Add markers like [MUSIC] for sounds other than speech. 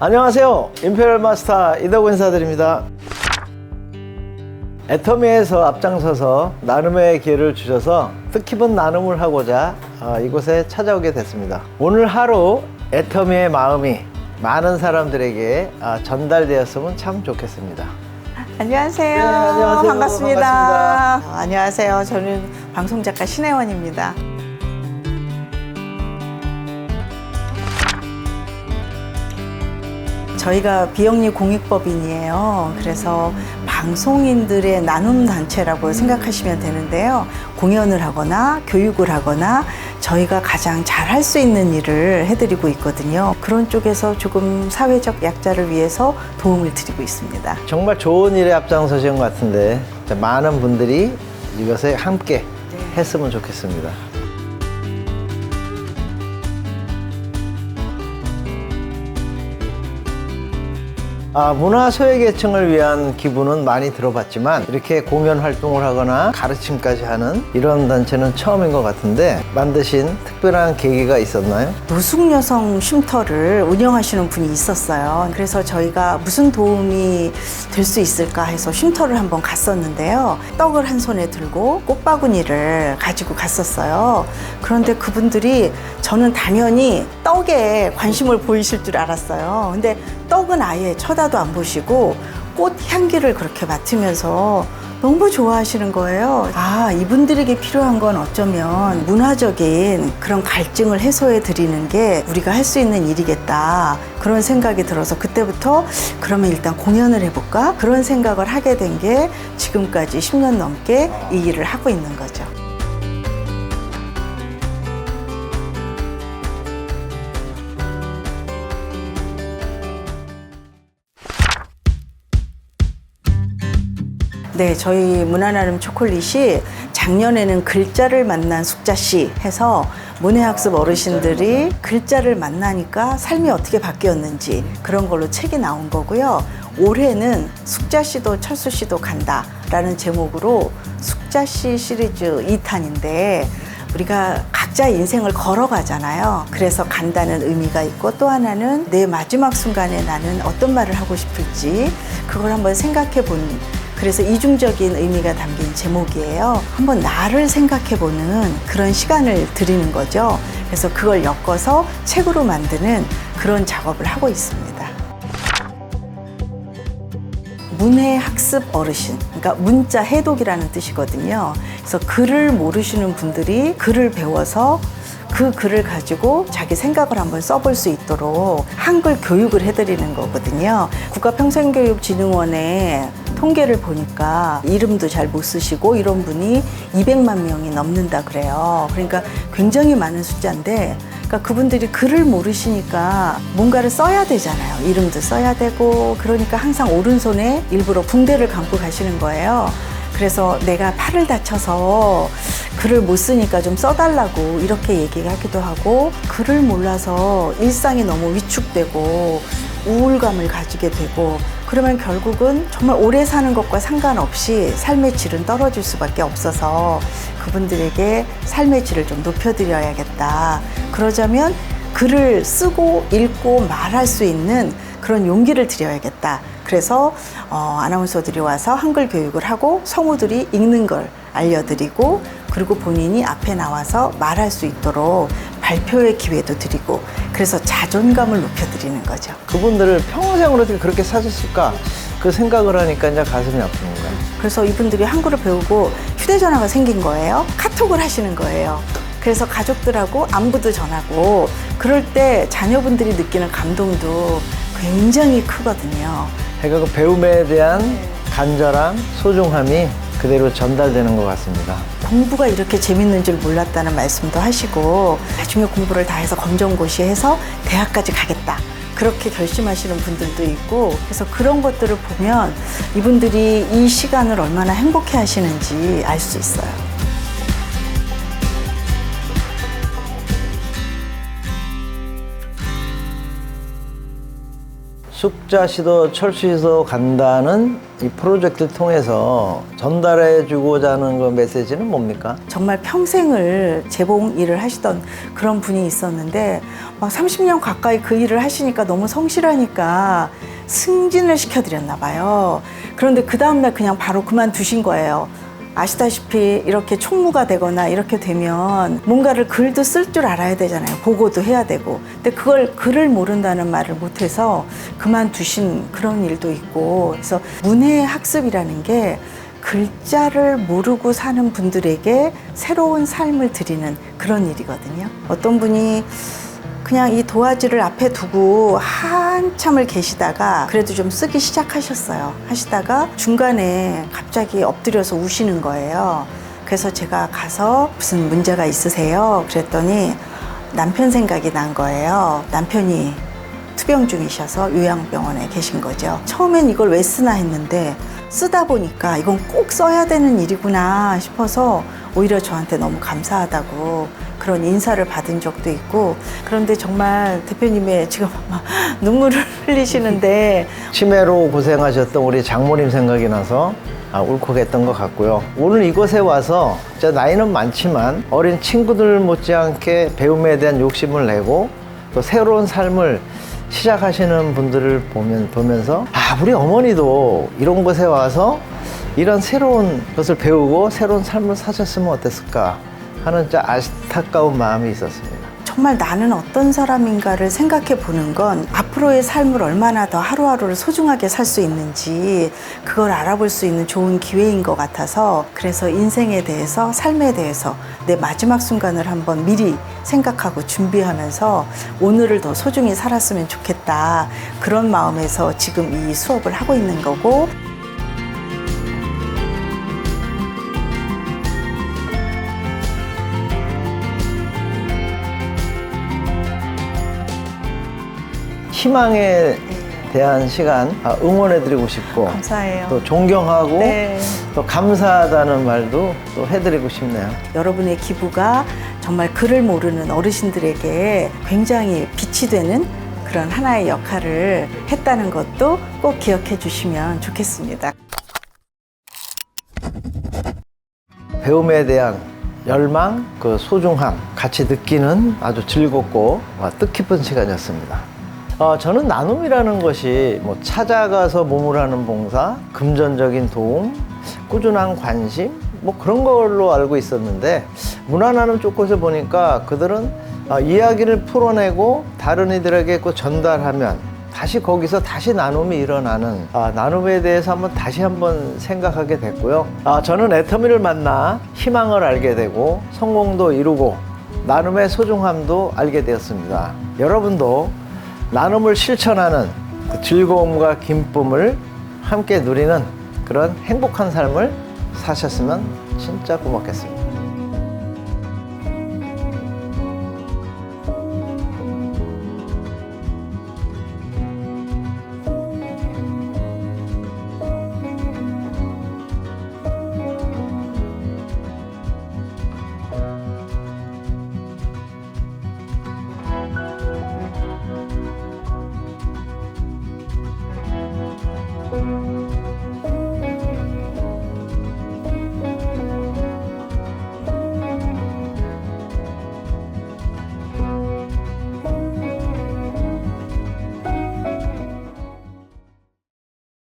안녕하세요. 임페리얼 마스터 이덕우 인사드립니다. 애터미에서 앞장서서 나눔의 기회를 주셔서 뜻깊은 나눔을 하고자 어, 이곳에 찾아오게 됐습니다. 오늘 하루 애터미의 마음이 많은 사람들에게 어, 전달되었으면 참 좋겠습니다. 안녕하세요. 네, 안녕하세요. 반갑습니다. 반갑습니다. 어, 안녕하세요. 저는 방송작가 신혜원입니다. 저희가 비영리 공익법인이에요. 그래서 방송인들의 나눔 단체라고 생각하시면 되는데요. 공연을 하거나 교육을 하거나 저희가 가장 잘 할 수 있는 일을 해드리고 있거든요. 그런 쪽에서 조금 사회적 약자를 위해서 도움을 드리고 있습니다. 정말 좋은 일에 앞장서신 것 같은데 많은 분들이 이것에 함께 했으면 좋겠습니다. 아, 문화 소외계층을 위한 기부는 많이 들어봤지만 이렇게 공연 활동을 하거나 가르침까지 하는 이런 단체는 처음인 것 같은데 만드신 특별한 계기가 있었나요? 노숙 여성 쉼터를 운영하시는 분이 있었어요. 그래서 저희가 무슨 도움이 될 수 있을까 해서 쉼터를 한번 갔었는데요. 떡을 한 손에 들고 꽃바구니를 가지고 갔었어요. 그런데 그분들이 저는 당연히 떡에 관심을 보이실 줄 알았어요. 근데 떡은 아예 쳐다 도 안 보시고 꽃 향기를 그렇게 맡으면서 너무 좋아하시는 거예요. 아, 이분들에게 필요한 건 어쩌면 문화적인 그런 갈증을 해소해 드리는 게 우리가 할 수 있는 일이겠다. 그런 생각이 들어서 그때부터 그러면 일단 공연을 해볼까? 그런 생각을 하게 된 게 지금까지 10년 넘게 이 일을 하고 있는 거죠. 네, 저희 문화나눔 초콜릿이 작년에는 글자를 만난 숙자씨 해서 문해학습 어르신들이 글자를 만나니까 삶이 어떻게 바뀌었는지 그런 걸로 책이 나온 거고요. 올해는 숙자씨도 철수씨도 간다라는 제목으로 숙자씨 시리즈 2탄인데 우리가 각자의 인생을 걸어가잖아요. 그래서 간다는 의미가 있고 또 하나는 내 마지막 순간에 나는 어떤 말을 하고 싶을지 그걸 한번 생각해 본 그래서 이중적인 의미가 담긴 제목이에요. 한번 나를 생각해 보는 그런 시간을 드리는 거죠. 그래서 그걸 엮어서 책으로 만드는 그런 작업을 하고 있습니다. 문해 학습 어르신, 그러니까 문자 해독이라는 뜻이거든요. 그래서 글을 모르시는 분들이 글을 배워서 그 글을 가지고 자기 생각을 한번 써볼 수 있도록 한글 교육을 해드리는 거거든요. 국가평생교육진흥원에 통계를 보니까 이름도 잘 못 쓰시고 이런 분이 200만 명이 넘는다 그래요. 그러니까 굉장히 많은 숫자인데 그러니까 그분들이 글을 모르시니까 뭔가를 써야 되잖아요. 이름도 써야 되고 그러니까 항상 오른손에 일부러 붕대를 감고 가시는 거예요. 그래서 내가 팔을 다쳐서 글을 못 쓰니까 좀 써달라고 이렇게 얘기하기도 하고 글을 몰라서 일상이 너무 위축되고 우울감을 가지게 되고 그러면 결국은 정말 오래 사는 것과 상관없이 삶의 질은 떨어질 수밖에 없어서 그분들에게 삶의 질을 좀 높여드려야겠다. 그러자면 글을 쓰고 읽고 말할 수 있는 그런 용기를 드려야겠다. 그래서 어, 아나운서들이 와서 한글 교육을 하고 성우들이 읽는 걸 알려드리고 그리고 본인이 앞에 나와서 말할 수 있도록 발표의 기회도 드리고 그래서 자존감을 높여드리는 거죠. 그분들을 평생으로 어떻게 그렇게 사셨을까? 그 생각을 하니까 이제 가슴이 아픕니다. 그래서 이분들이 한글을 배우고 휴대전화가 생긴 거예요. 카톡을 하시는 거예요. 그래서 가족들하고 안부도 전하고 그럴 때 자녀분들이 느끼는 감동도 굉장히 크거든요. 그러니까 그 배움에 대한 간절함, 소중함이 그대로 전달되는 것 같습니다. 공부가 이렇게 재밌는 줄 몰랐다는 말씀도 하시고 나중에 공부를 다 해서 검정고시 해서 대학까지 가겠다. 그렇게 결심하시는 분들도 있고 그래서 그런 것들을 보면 이분들이 이 시간을 얼마나 행복해 하시는지 알 수 있어요. 숙자시도 철수시도 간다는 이 프로젝트를 통해서 전달해 주고자 하는 그 메시지는 뭡니까? 정말 평생을 재봉 일을 하시던 그런 분이 있었는데 막 30년 가까이 그 일을 하시니까 너무 성실하니까 승진을 시켜드렸나 봐요. 그런데 그 다음날 그냥 바로 그만두신 거예요. 아시다시피 이렇게 총무가 되거나 이렇게 되면 뭔가를 글도 쓸 줄 알아야 되잖아요. 보고도 해야 되고. 근데 그걸 글을 모른다는 말을 못해서 그만두신 그런 일도 있고. 그래서 문해 학습이라는 게 글자를 모르고 사는 분들에게 새로운 삶을 드리는 그런 일이거든요. 어떤 분이 그냥 이 도화지를 앞에 두고 한참을 계시다가 그래도 좀 쓰기 시작하셨어요. 하시다가 중간에 갑자기 엎드려서 우시는 거예요. 그래서 제가 가서 무슨 문제가 있으세요? 그랬더니 남편 생각이 난 거예요. 남편이 투병 중이셔서 요양병원에 계신 거죠. 처음엔 이걸 왜 쓰나 했는데 쓰다 보니까 이건 꼭 써야 되는 일이구나 싶어서 오히려 저한테 너무 감사하다고 그런 인사를 받은 적도 있고 그런데 정말 대표님의 지금 막 [LAUGHS] 눈물을 흘리시는데 [LAUGHS] 치매로 고생하셨던 우리 장모님 생각이 나서 아, 울컥했던 것 같고요. 오늘 이곳에 와서 진짜 나이는 많지만 어린 친구들 못지않게 배움에 대한 욕심을 내고 또 새로운 삶을 시작하시는 분들을 보면, 보면서 아, 우리 어머니도 이런 곳에 와서 이런 새로운 것을 배우고 새로운 삶을 사셨으면 어땠을까 하는 진짜 안타까운 마음이 있었습니다. 정말 나는 어떤 사람인가를 생각해 보는 건 앞으로의 삶을 얼마나 더 하루하루를 소중하게 살 수 있는지 그걸 알아볼 수 있는 좋은 기회인 것 같아서 그래서 인생에 대해서 삶에 대해서 내 마지막 순간을 한번 미리 생각하고 준비하면서 오늘을 더 소중히 살았으면 좋겠다 그런 마음에서 지금 이 수업을 하고 있는 거고 희망에 대한 시간 아, 응원해드리고 싶고 감사해요. 또 존경하고 네. 또 감사하다는 말도 또 해드리고 싶네요. 여러분의 기부가 정말 글을 모르는 어르신들에게 굉장히 빛이 되는 그런 하나의 역할을 했다는 것도 꼭 기억해 주시면 좋겠습니다. 배움에 대한 열망, 그 소중함 같이 느끼는 아주 즐겁고 와, 뜻깊은 시간이었습니다. 어, 저는 나눔이라는 것이 뭐 찾아가서 몸을 하는 봉사, 금전적인 도움, 꾸준한 관심, 뭐 그런 걸로 알고 있었는데 문화 나눔 쪽에서 보니까 그들은 어, 이야기를 풀어내고 다른 이들에게 그 전달하면 다시 거기서 다시 나눔이 일어나는 아, 나눔에 대해서 한번 다시 한번 생각하게 됐고요. 아, 저는 애터미를 만나 희망을 알게 되고 성공도 이루고 나눔의 소중함도 알게 되었습니다. 여러분도 나눔을 실천하는 그 즐거움과 기쁨을 함께 누리는 그런 행복한 삶을 사셨으면 진짜 고맙겠습니다. Bye.